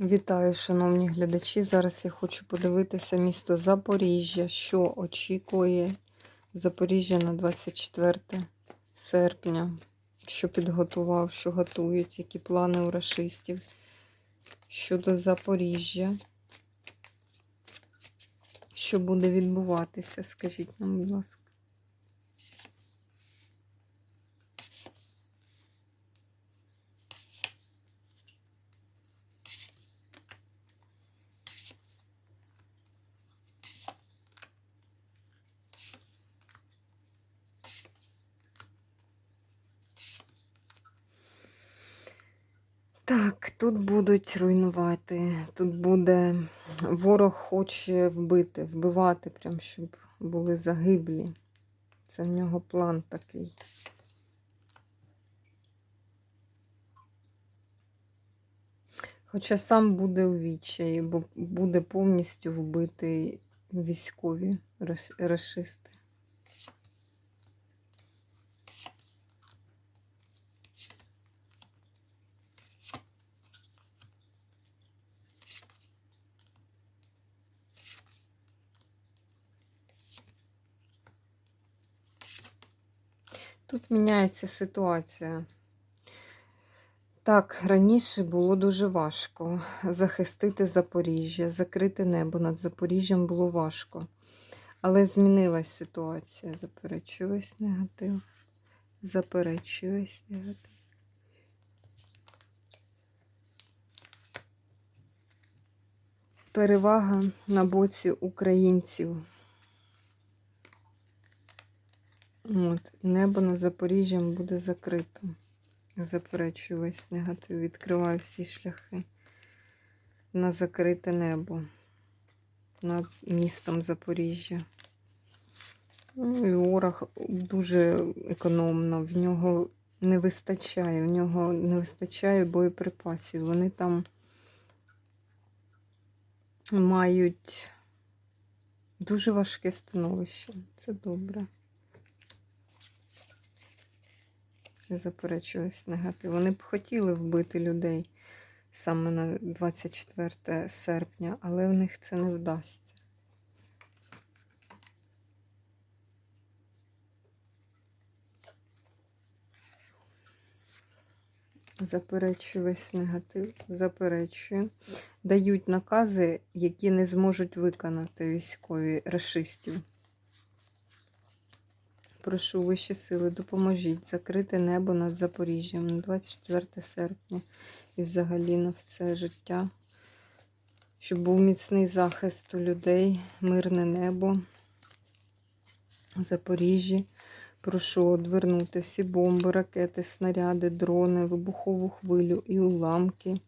Вітаю, шановні глядачі. Зараз я хочу подивитися місто Запоріжжя, що очікує Запоріжжя на 24 серпня, що підготував, що готують, які плани у рашистів щодо Запоріжжя. Що буде відбуватися, скажіть нам, будь ласка. Так, тут будуть руйнувати. Тут буде ворог хоче вбити, вбивати, прям, щоб були загиблі. Це в нього план такий. Хоча сам буде у відчаї, бо буде повністю вбитий військові раш- Тут міняється ситуація. Так, раніше було дуже важко захистити Запоріжжя, закрити небо над Запоріжжям було важко. Але змінилась ситуація. Заперечую весь негатив. Заперечую весь негатив. Перевага на боці українців. От, небо над Запоріжжям буде закрито. Заперечую весь негатив. Відкриваю всі шляхи на закрите небо над містом Запоріжжя. Ну, і ворог дуже економно, в нього не вистачає, в нього не вистачає боєприпасів. Вони там мають дуже важке становище. Це добре. Не заперечуюсь негатив. Вони б хотіли вбити людей саме на 24 серпня, але в них це не вдасться. Заперечую весь негатив, заперечую. Дають накази, які не зможуть виконати військові рашистів. Прошу вищі сили, допоможіть закрити небо над Запоріжжям на 24 серпня і взагалі на все життя, щоб був міцний захист у людей, мирне небо в Запоріжжі. Прошу одвернути всі бомби, ракети, снаряди, дрони, вибухову хвилю і уламки.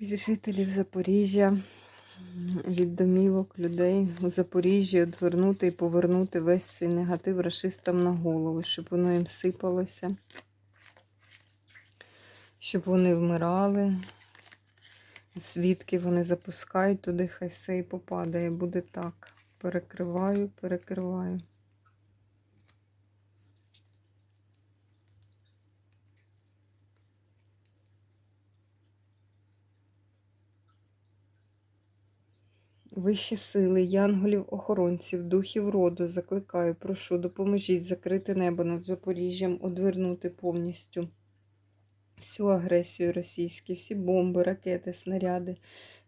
Від жителів Запоріжжя, від домівок людей у Запоріжжі одвернути і повернути весь цей негатив рашистам на голову, щоб воно їм сипалося, щоб вони вмирали. Звідки вони запускають, туди хай все і попадає. Буде так. Перекриваю, перекриваю. Вищі сили, янголів, охоронців, духів роду закликаю, прошу, допоможіть закрити небо над Запоріжжям, одвернути повністю всю агресію російську, всі бомби, ракети, снаряди,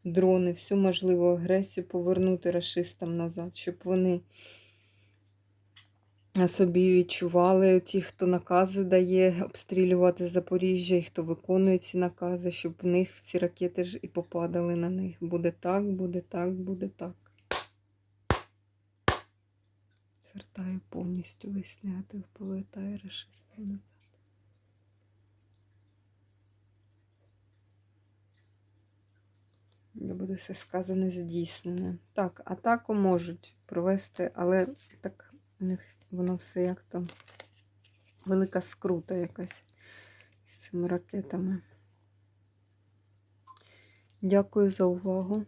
дрони, всю можливу агресію повернути расистам назад, щоб вони собі відчували ті, хто накази дає обстрілювати Запоріжжя, і хто виконує ці накази, щоб в них ці ракети ж і попадали на них. Буде так, буде так, буде так. Звертаю повністю весь негатив, повертаю расистам назад. де буде все сказане здійснене. Так, атаку можуть провести, але так у них воно все як то велика скрута якась з цими ракетами. Дякую за увагу.